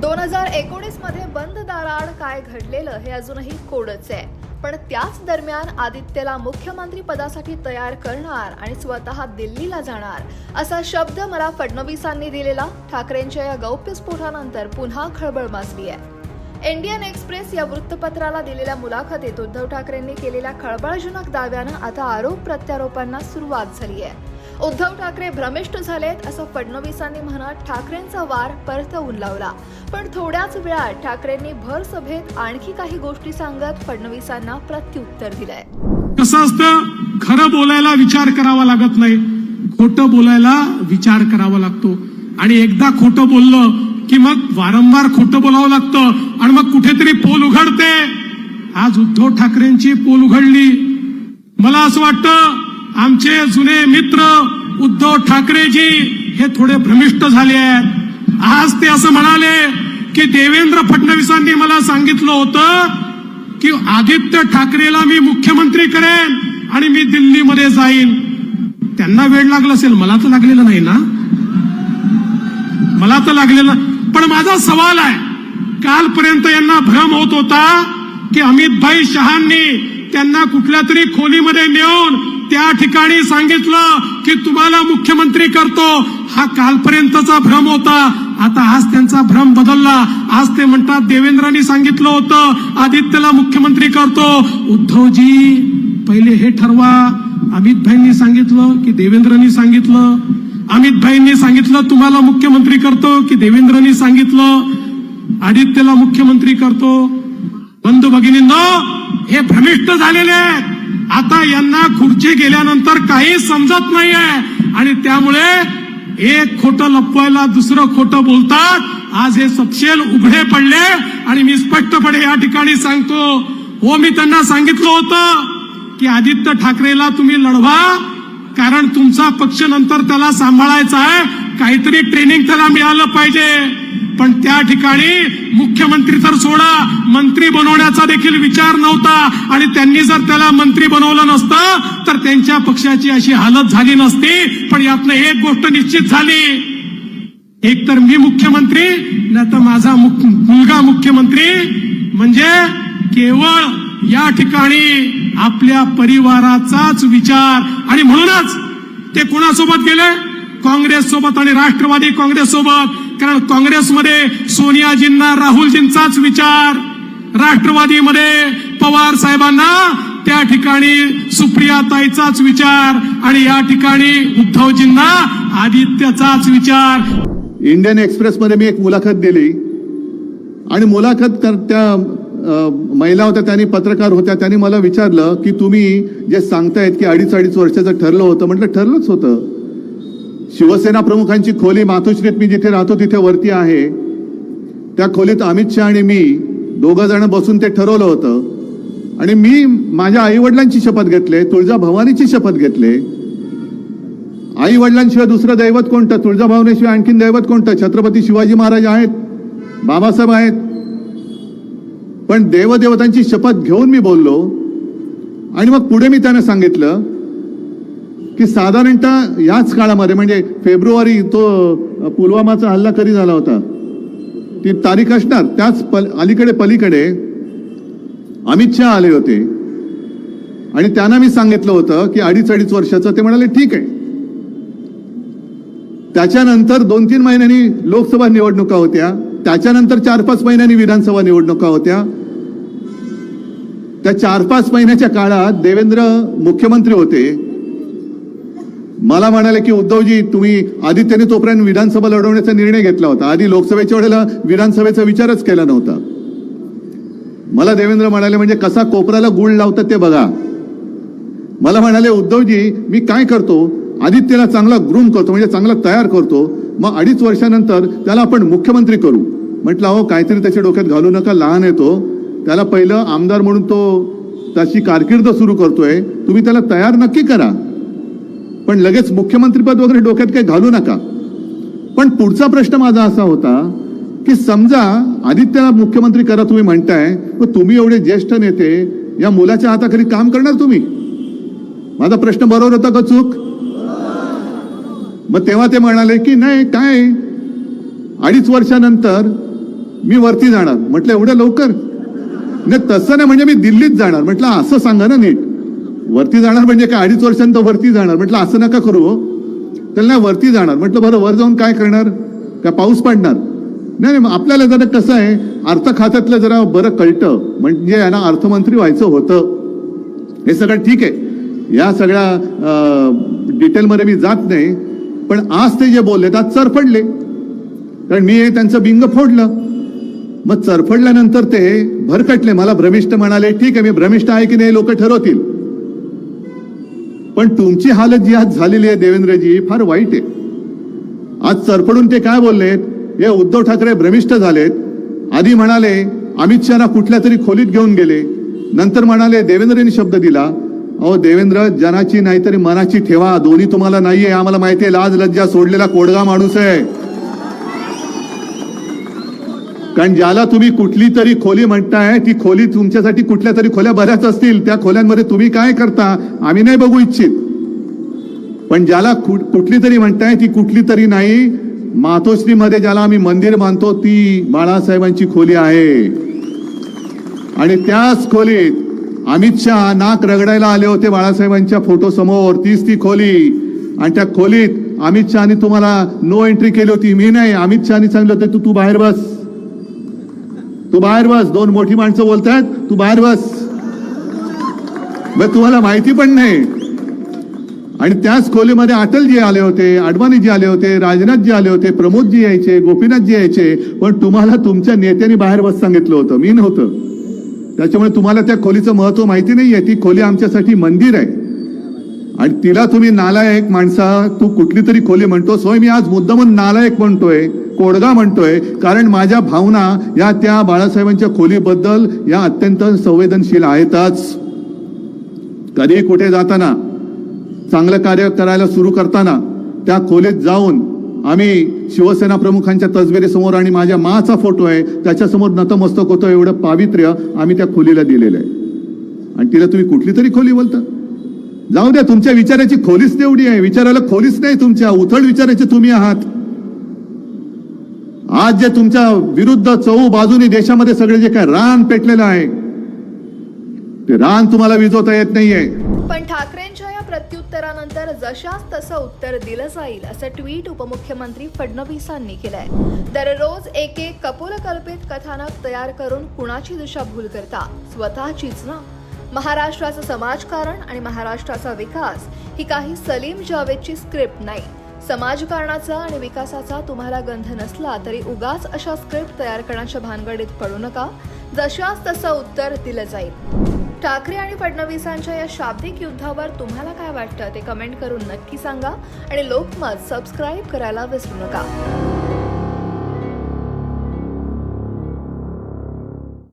दोन हजार एकोणीसमध्ये बंद दाराआड काय घडलेलं हे अजूनही कोडच आहे. पण त्याच दरम्यान आदित्यला मुख्यमंत्री पदासाठी तयार करणार आणि स्वतः दिल्लीला जाणार असा शब्द मला फडणवीसांनी दिलेला. ठाकरेंच्या या गौप्यस्फोटानंतर पुन्हा खळबळ माजली आहे. इंडियन एक्सप्रेस या वृत्तपत्राला दिलेल्या मुलाखतीत उद्धव ठाकरेंनी केलेल्या खळबळजनक दाव्यानं आता आरोप प्रत्यारोपांना सुरुवात झाली आहे. उद्धव ठाकरे भ्रमिष्ट झालेत असं फडणवीसांनी म्हणत ठाकरेंचा वार परतवून लावला पण थोड्याच वेळात ठाकरेंनी भर सभेत आणखी काही गोष्टी सांगत फडणवीसांना प्रत्युत्तर दिलंय. कसं असतं? खरं बोलायला विचार करावा लागत नाही. खोटं बोलायला विचार करावा लागतो. आणि एकदा खोटं बोललं की मग वारंवार खोटं बोलावं लागतं आणि मग कुठेतरी पोल उघडते. आज उद्धव ठाकरेंची पोल उघडली. मला असं वाटतं आमचे जुने मित्र उद्धव ठाकरेजी हे थोडे भ्रमिष्ट झाले आहेत. आज ते असं म्हणाले की देवेंद्र फडणवीसांनी मला सांगितलं होतं की आदित्य ठाकरेला मी मुख्यमंत्री करेन आणि मी दिल्लीमध्ये जाईन. त्यांना वेळ लागला असेल? मला तर लागलेलं नाही ना? मला तर लागलेलं पण माझा सवाल आहे कालपर्यंत यांना भ्रम होत होता की अमितभाई शहांनी त्यांना कुठल्या तरी खोलीमध्ये नेऊन त्या ठिकाणी सांगितलं की तुम्हाला मुख्यमंत्री करतो. हा कालपर्यंतचा भ्रम होता. आता आज त्यांचा भ्रम बदलला. आज ते म्हणतात देवेंद्रांनी सांगितलं होतं आदित्यला मुख्यमंत्री करतो. उद्धवजी पहिले हे ठरवा. अमितभाईंनी सांगितलं की देवेंद्रांनी सांगितलं. अमितभाईंनी सांगितलं तुम्हाला मुख्यमंत्री करतो की देवेंद्रांनी सांगितलं. आदित्यला मुख्यमंत्री करतो. बंधू न हे भ्रमिष्ट झालेले आहेत. आता यांना खुर्ची गेल्यानंतर काही समजत नाहीये. आणि त्यामुळे एक खोटं लपवायला दुसरं खोटं बोलतात. आज हे सपशेल उघडे पडले. आणि मी स्पष्टपणे या ठिकाणी सांगतो. हो मी त्यांना सांगितलं होतं की आदित्य ठाकरेला तुम्ही लढवा. कारण तुमचा पक्ष नंतर त्याला सांभाळायचा आहे. काहीतरी ट्रेनिंग त्याला मिळालं पाहिजे. पण त्या ठिकाणी मुख्यमंत्री तर सोडा मंत्री बनवण्याचा देखील विचार नव्हता. आणि त्यांनी जर त्याला मंत्री बनवलं नसतं तर त्यांच्या पक्षाची अशी हालत झाली नसती. पण यातनं एक गोष्ट निश्चित झाली. एक तर मी मुख्यमंत्री नाही तर माझा मुख- मुलगा मुख्यमंत्री. म्हणजे केवळ या ठिकाणी आपल्या परिवाराचाच विचार. आणि म्हणूनच ते कोणासोबत गेले? काँग्रेस सोबत आणि राष्ट्रवादी काँग्रेस सोबत. कारण काँग्रेसमध्ये सोनियाजींना राहुलजींचाच विचार. राष्ट्रवादीमध्ये पवार साहेबांना त्या ठिकाणी सुप्रियाताईचाच विचार आणि या ठिकाणी उद्धवजींना आदित्यचाच विचार. इंडियन एक्सप्रेसमध्ये मी एक मुलाखत दिली. आणि मुलाखत कर त्या महिला होत्या त्यांनी पत्रकार होत्या त्यांनी मला विचारलं की तुम्ही जे सांगतायत की अडीच अडीच वर्षाचं ठरलं होतं म्हटलं ठरलंच होतं. शिवसेना प्रमुखांची खोली मातोश्रीत मी जिथे राहतो तिथे वरती आहे. त्या खोलीत अमित शहा आणि मी दोघं जण बसून ते ठरवलं होतं. आणि मी माझ्या आई वडिलांची शपथ घेतले तुळजा भवानीची शपथ घेतले. आई वडिलांशिवाय दुसरं दैवत कोणतं? तुळजाभवानीशिवाय आणखीन दैवत कोणतं? छत्रपती शिवाजी महाराज आहेत बाबासाहेब आहेत. पण देवदेवतांची शपथ घेऊन मी बोललो. आणि मग पुढे मी त्यांना सांगितलं की साधारणतः याच काळामध्ये म्हणजे फेब्रुवारी तो पुलवामाचा हल्ला कधी झाला होता? ती तारीख असणार. त्याच पल अलीकडे पलीकडे अमित शहा आले होते. आणि त्यांना मी सांगितलं होतं की अडीच अडीच वर्षाचं. ते म्हणाले ठीक आहे. त्याच्यानंतर दोन तीन महिन्यांनी लोकसभा निवडणुका होत्या. त्याच्यानंतर चार पाच महिन्यांनी विधानसभा निवडणुका होत्या. त्या चार पाच महिन्याच्या काळात देवेंद्र मुख्यमंत्री होते. मला म्हणाले की उद्धवजी तुम्ही आदित्यने तोपर्यंत विधानसभा लढवण्याचा निर्णय घेतला होता. आधी लोकसभेच्या वेळेला विधानसभेचा विचारच केला नव्हता. मला देवेंद्र म्हणाले म्हणजे कसा कोपऱ्याला गुळ लावतात ते बघा. मला म्हणाले उद्धवजी मी काय करतो? आदित्यला चांगला ग्रूम करतो म्हणजे चांगला तयार करतो. मग अडीच वर्षानंतर त्याला आपण मुख्यमंत्री करू. म्हटलं अहो काहीतरी त्याच्या डोक्यात घालू नका लहान येतो त्याला पहिलं आमदार म्हणून तो त्याची कारकीर्द सुरू करतोय. तुम्ही त्याला तयार नक्की करा. पण लगेच मुख्यमंत्रीपद वगैरे डोक्यात काही घालू नका. पण पुढचा प्रश्न माझा असा होता की समजा आदित्यला मुख्यमंत्री करा तुम्ही म्हणताय व तुम्ही एवढे ज्येष्ठ नेते या मुलाच्या हाताखाली काम करणार तुम्ही? माझा प्रश्न बरोबर होता का चूक? मग तेव्हा ते म्हणाले की नाही काय? अडीच वर्षानंतर मी वरती जाणार. म्हटलं एवढं लवकर? नाही तसं नाही म्हणजे मी दिल्लीत जाणार. म्हटलं असं सांगा ना नीट. वरती जाणार म्हणजे काय? अडीच वर्षांत वरती जाणार. म्हटलं असं नका करू हो. त्याला नाही वरती जाणार. म्हटलं बरं वर जाऊन काय करणार? का पाऊस पडणार? नाही नाही मग आपल्याला जरा कसं आहे अर्थ खात्यातलं जरा बरं कळतं. म्हणजे यांना अर्थमंत्री व्हायचं होतं. हे सगळं ठीक आहे. या सगळ्या डिटेलमध्ये मी जात नाही. पण आज ते जे बोलले आज चरफडले. कारण मी हे त्यांचं बिंग फोडलं. मग चरफडल्यानंतर ते भरकटले. मला भ्रमिष्ट म्हणाले ठीक आहे मी भ्रमिष्ट आहे की नाही लोक ठरवतील. पण तुमची हालत जी आज झालेली आहे देवेंद्रजी फार वाईट आहे. आज चरफडून ते काय बोललेत? हे उद्धव ठाकरे भ्रमिष्ट झालेत. आधी म्हणाले अमित शहाना कुठल्या तरी खोलीत घेऊन गेले. नंतर म्हणाले देवेंद्रनी शब्द दिला. अहो देवेंद्र जनाची नाहीतरी मनाची ठेवा. दोन्ही तुम्हाला नाहीये आम्हाला माहिती आहे लाज लज्जा सोडलेला कोडगा माणूस आहे. कारण ज्याला तुम्ही कुठली तरी खोली म्हणताय ती खोली तुमच्यासाठी कुठल्या तरी खोल्या बऱ्याच असतील. त्या खोल्यांमध्ये तुम्ही काय करता आम्ही नाही बघू इच्छित. पण ज्याला कुठली तरी म्हणताय ती कुठली तरी नाही मातोश्रीमध्ये ज्याला आम्ही मंदिर मानतो ती बाळासाहेबांची खोली आहे. आणि त्याच खोलीत अमित शहा नाक रगडायला आले होते बाळासाहेबांच्या फोटो समोर. तीच ती खोली. आणि त्या खोलीत अमित शहानी तुम्हाला नो एंट्री केली होती. मी नाही. अमित शहानी सांगितलं होतं तू तू बाहेर बस. तू बाहेर बस. दोन मोठी माणसं बोलतायत तू बाहेर बस. मग तुम्हाला माहिती पण नाही. आणि त्याच खोलीमध्ये अटलजी आले होते अडवाणीजी आले होते राजनाथजी आले होते प्रमोदजी यायचे गोपीनाथजी यायचे. पण तुम्हाला तुमच्या नेत्याने बाहेर बस सांगितलं होतं. मी नव्हतं. त्याच्यामुळे तुम्हाला त्या खोलीचं महत्त्व माहिती नाहीये. ती खोली आमच्यासाठी मंदिर आहे. आणि तिला तुम्ही नालायक माणसा तू कुठली तरी खोली म्हणतोस. होय मी आज मुद्दामून नालायक म्हणतोय. कोडगा म्हणतोय कारण माझ्या भावना या त्या बाळासाहेबांच्या खोलीबद्दल या अत्यंत संवेदनशील आहेतच. कधी कुठे जाताना चांगलं कार्य करायला सुरू करताना त्या खोलीत जाऊन आम्ही शिवसेना प्रमुखांच्या तजबेरीसमोर आणि माझ्या माचा फोटो आहे त्याच्यासमोर नतमस्तक होतो एवढं पावित्र्य आम्ही त्या खोलीला दिलेलं आहे. आणि तिला तुम्ही कुठली तरी खोली बोलता? जाऊ द्या तुमच्या विचाराची खोलीच तेवढी आहे विचाराला खोलीच नाही तुमच्या उथळ विचाराचे तुम्ही आहात. आज जे तुमच्या विरुद्ध चौ बाजूनी देशामध्ये सगळे जे काय रान पेटलेलं आहे ते रान तुम्हाला विजवता येत नाहीये. पण ठाकरेंच्या या प्रत्युत्तरानंतर जशास तसं उत्तर दिलं जाईल असं ट्विट उपमुख्यमंत्री फडणवीसांनी केलंय. दररोज एक एक कपोलकल्पित कथानक तयार करून कुणाची दिशाभूल करता? स्वतःचीच ना? महाराष्ट्राचं समाजकारण आणि महाराष्ट्राचा विकास ही काही सलीम जावेदची स्क्रिप्ट नाही. समाजकारणाचा आणि विकासाचा तुम्हाला गंध नसला तरी उगाच अशा स्क्रिप्ट तयार करण्याच्या भानगडीत पडू नका. जशास तसं उत्तर दिलं जाईल. ठाकरे आणि फडणवीसांच्या या शाब्दिक युद्धावर तुम्हाला काय वाटतं ते कमेंट करून नक्की सांगा आणि लोकमत सबस्क्राईब करायला विसरू नका.